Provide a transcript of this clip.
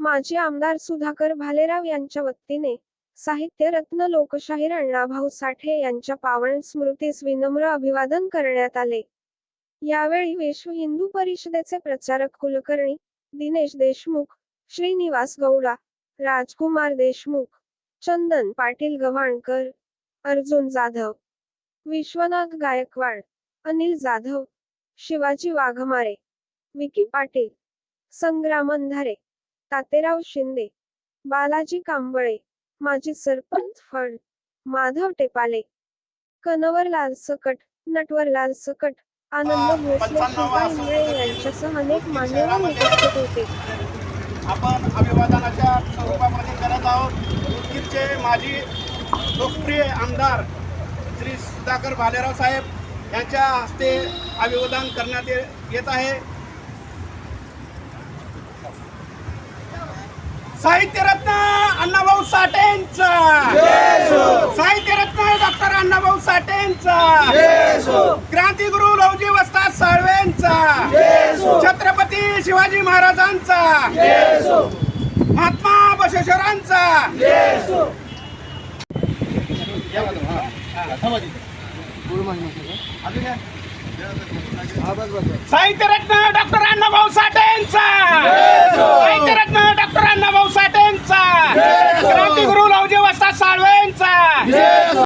माजी आमदार सुधाकर भालेराव यांच्या वतीने साहित्यरत्न लोकशाहीर अण्णाभाऊ साठे यांच्या पावन स्मृतीस विनम्र अभिवादन करण्यात आले. यावेळी विश्व हिंदू परिषदेचे प्रचारक कुलकर्णी दिनेश देशमुख श्रीनिवास गौडा राजकुमार देशमुख चंदन पाटील गव्हाणकर अर्जुन जाधव विश्वनाथ गायकवाड अनिल जाधव शिवाजी वाघमारे विकी पाटील संग्राम अंधारे तातेराव शिंदे बालाजी कांबळे माजी सरपंच फड माधव टेपाले कनवरलाल सकट नटवरलाल सकट आनंद भोसले यांच्यासह अनेक मान्यवर उपस्थित होते. आपण अभिवादनाच्या स्वरूपामध्ये करत आहोत. उदगीरचे माजी लोकप्रिय आमदार श्री सुधाकर भालेराव साहेब यांच्या हस्ते अभिवादन करण्यात येत आहे. साहित्यरत्न अण्णाभाऊ साठेंचा साहित्यरत्न डॉक्टर अण्णाभाऊ साठेंचा क्रांतीगुरु लवजी वस्ताद साळवेंचा छत्रपती शिवाजी महाराजांचा. महात्मा बशेश्वरांचा साहित्यरत्न डॉक्टर अण्णाभाऊ साठेंचा अण्णाभाऊ साठेंचा क्रांतिगुरु लावजी वस्ता साळवेंचा.